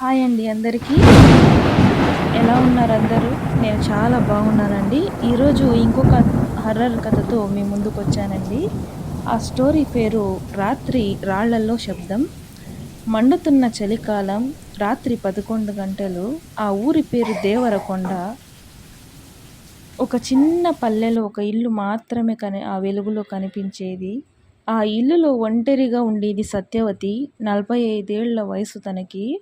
Hi అండి అందరికీ. ఎలా ఉన్నారు అందరూ? నేను చాలా బాగున్నానండి. ఈరోజు ఇంకొక హర్రర్ కథతో మీ ముందుకు వచ్చానండి ఆ స్టోరీ పేరు రాత్రి రాళ్ళల్లో శబ్దం. మండుతున్న చలికాలం రాత్రి పదకొండు గంటలు. ఆ ఊరి పేరు దేవరకొండ. ఒక చిన్న పల్లెలో ఒక ఇల్లు మాత్రమే కని ఆ వెలుగులో కనిపించేది. ఆ ఇల్లులో ఒంటరిగా ఉండేది సత్యవతి. నలభై ఐదేళ్ళ వయసు తనకి.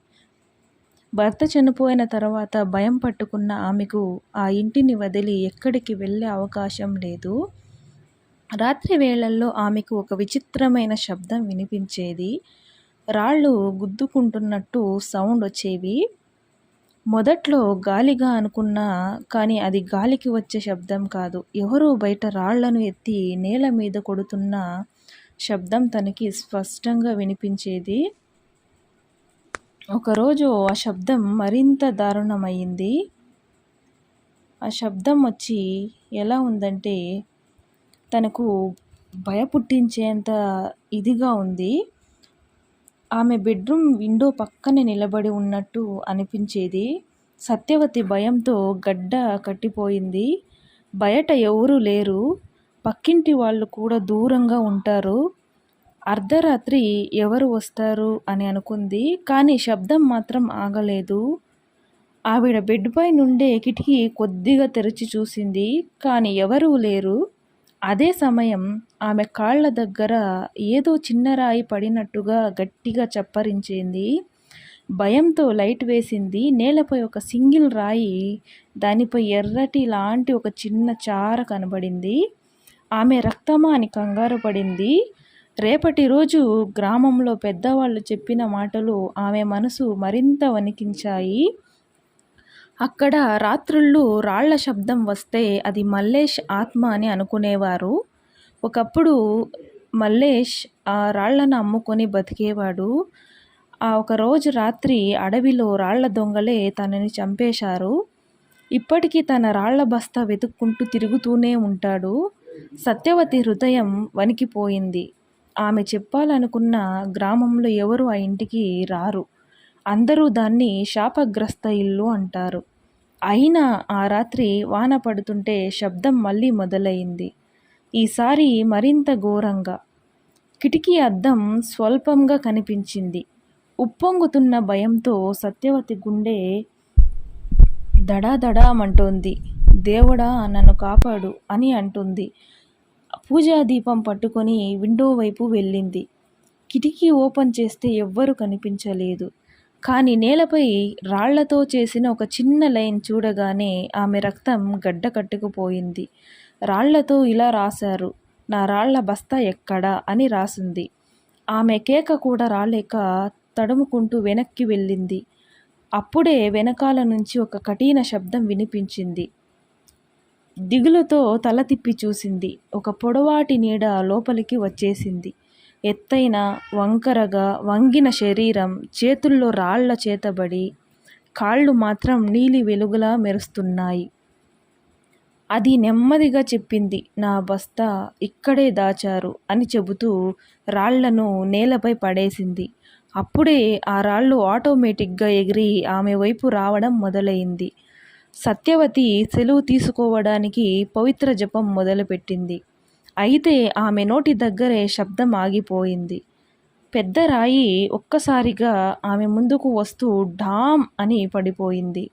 భర్త చనిపోయిన తర్వాత భయం పట్టుకున్న ఆమెకు ఆ ఇంటిని వదిలి ఎక్కడికి వెళ్ళే అవకాశం లేదు. రాత్రి వేళల్లో ఆమెకు ఒక విచిత్రమైన శబ్దం వినిపించేది. రాళ్ళు గుద్దుకుంటున్నట్టు సౌండ్ వచ్చేవి. మొదట్లో గాలిగా అనుకున్నా కానీ అది గాలికి వచ్చే శబ్దం కాదు. ఎవరో బయట రాళ్ళను ఎత్తి నేల మీద కొడుతున్న శబ్దం తనకి స్పష్టంగా వినిపించేది. ఒకరోజు ఆ శబ్దం మరింత దారుణమైంది ఆ శబ్దం వచ్చి ఎలా ఉందంటే తనకు భయపుట్టించేంత ఇదిగా ఉంది. ఆమె బెడ్రూమ్ విండో పక్కనే నిలబడి ఉన్నట్టు అనిపించేది. సత్యవతి భయంతో గడ్డ కట్టిపోయింది. బయట ఎవరూ లేరు. పక్కింటి వాళ్ళు కూడా దూరంగా ఉంటారు. అర్ధరాత్రి ఎవరు వస్తారు అని అనుకుంది కానీ శబ్దం మాత్రం ఆగలేదు. ఆవిడ బెడ్పై నుండే కిటికీ కొద్దిగా తెరిచి చూసింది కానీ ఎవరూ లేరు. అదే సమయం ఆమె కాళ్ళ దగ్గర ఏదో చిన్న రాయి పడినట్టుగా గట్టిగా చప్పరించింది. భయంతో లైట్ వేసింది నేలపై ఒక సింగిల్ రాయి దానిపై ఎర్రటి లాంటి ఒక చిన్న చార కనబడింది. ఆమె రక్తమా అని కంగారు పడింది. రేపటి రోజు గ్రామంలో పెద్దవాళ్ళు చెప్పిన మాటలు ఆమె మనసు మరింత వణికించాయి. అక్కడ రాత్రుళ్ళు రాళ్ళ శబ్దం వస్తే అది మల్లేష్ ఆత్మ అని అనుకునేవారు. ఒకప్పుడు మల్లేష్ ఆ రాళ్ళను అమ్ముకొని బతికేవాడు. ఆ ఒకరోజు రాత్రి అడవిలో రాళ్ళ దొంగలే తనని చంపేశారు. ఇప్పటికీ తన రాళ్ళ బస్తా వెతుక్కుంటూ తిరుగుతూనే ఉంటాడు. సత్యవతి హృదయం వణికిపోయింది. ఆమె చెప్పాలనుకున్న గ్రామంలో ఎవరు ఆ ఇంటికి రారు. అందరూ దాన్ని శాపగ్రస్త ఇల్లు అంటారు. అయినా ఆ రాత్రి వాన పడుతుంటే శబ్దం మళ్ళీ మొదలైంది. ఈసారి మరింత ఘోరంగా. కిటికీ అద్దం స్వల్పంగా కనిపించింది. ఉప్పొంగుతున్న భయంతో సత్యవతి గుండె దడాదడామంటోంది. దేవుడా నన్ను కాపాడు అని అంటుంది. పూజా దీపం పట్టుకొని విండో వైపు వెళ్ళింది. కిటికీ ఓపెన్ చేస్తే ఎవ్వరూ కనిపించలేదు. కానీ నేలపై రాళ్ళతో చేసిన ఒక చిన్న లైన్ చూడగానే ఆమె రక్తం గడ్డ కట్టుకుపోయింది. రాళ్ళతో ఇలా రాశారు నా రాళ్ళ బస్తా ఎక్కడా? అని రాసింది. ఆమె కేక కూడా రాలేక తడుముకుంటూ వెనక్కి వెళ్ళింది. అప్పుడే వెనకాల నుంచి ఒక కఠిన శబ్దం వినిపించింది. దిగులుతో తల తిప్పి చూసింది. ఒక పొడవాటి నీడ లోపలికి వచ్చేసింది. ఎత్తైన వంకరగా వంగిన శరీరం చేతుల్లో రాళ్ళ చేతబడి కాళ్ళు మాత్రం నీలి వెలుగులా మెరుస్తున్నాయి. అది నెమ్మదిగా చెప్పింది నా బస్తా ఇక్కడే దాచారు అని చెబుతూ రాళ్ళను నేలపై పడేసింది. అప్పుడే ఆ రాళ్ళు ఆటోమేటిక్గా ఎగిరి ఆమె వైపు రావడం మొదలైంది. సత్యవతి సెలవు తీసుకోవడానికి పవిత్ర జపం మొదలుపెట్టింది. అయితే ఆమె నోటి దగ్గరే శబ్దం ఆగిపోయింది. పెద్ద రాయి ఒక్కసారిగా ఆమె ముందుకు వస్తూ డామ్ అని పడిపోయింది.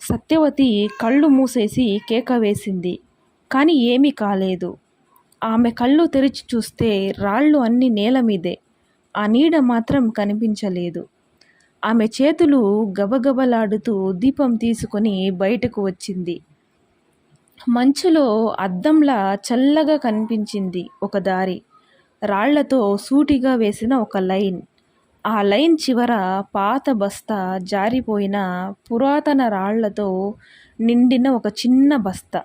సత్యవతి కళ్ళు మూసేసి కేక వేసింది. కానీ ఏమీ కాలేదు. ఆమె కళ్ళు తెరిచి చూస్తే రాళ్ళు అన్ని నేల మీదే. ఆ నీడ మాత్రం కనిపించలేదు. ఆమె చేతులు గబగబలాడుతూ దీపం తీసుకొని బయటకు వచ్చింది. మంచులో అద్దంలా చల్లగా కనిపించింది ఒక దారి. రాళ్ళతో సూటిగా వేసిన ఒక లైన్. ఆ లైన్ చివర పాత బస్తా జారిపోయిన పురాతన రాళ్ళతో నిండిన ఒక చిన్న బస్తా.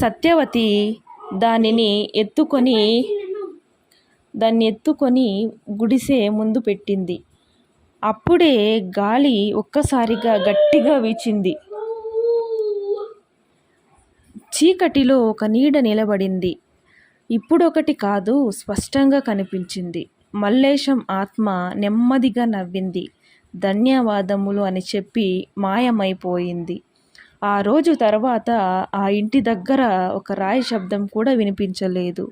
సత్యవతి దానిని ఎత్తుకొని దాన్ని ఎత్తుకొని గుడిసె ముందు పెట్టింది. అప్పుడే గాలి ఒక్కసారిగా గట్టిగా వీచింది. చీకటిలో ఒక నీడ నిలబడింది. ఇప్పుడొకటి కాదు స్పష్టంగా కనిపించింది. మల్లేశం ఆత్మ నెమ్మదిగా నవ్వింది. ధన్యవాదములు అని చెప్పి మాయమైపోయింది. ఆ రోజు తర్వాత ఆ ఇంటి దగ్గర ఒక రాయి శబ్దం కూడా వినిపించలేదు.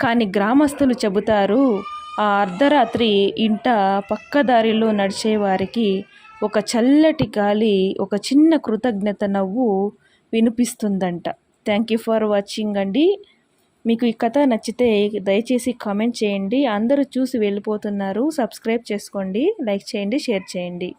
కానీ గ్రామస్తులు చెబుతారు ఆ అర్ధరాత్రి ఇంట పక్కదారిలో నడిచేవారికి ఒక చల్లటి గాలి ఒక చిన్న కృతజ్ఞత నవ్వు వినిపిస్తుందంట. థ్యాంక్ యూ ఫర్ వాచింగ్ అండి. మీకు ఈ కథ నచ్చితే దయచేసి కామెంట్ చేయండి. అందరూ చూసి వెళ్ళిపోతున్నారు. సబ్స్క్రైబ్ చేసుకోండి. లైక్ చేయండి షేర్ చేయండి.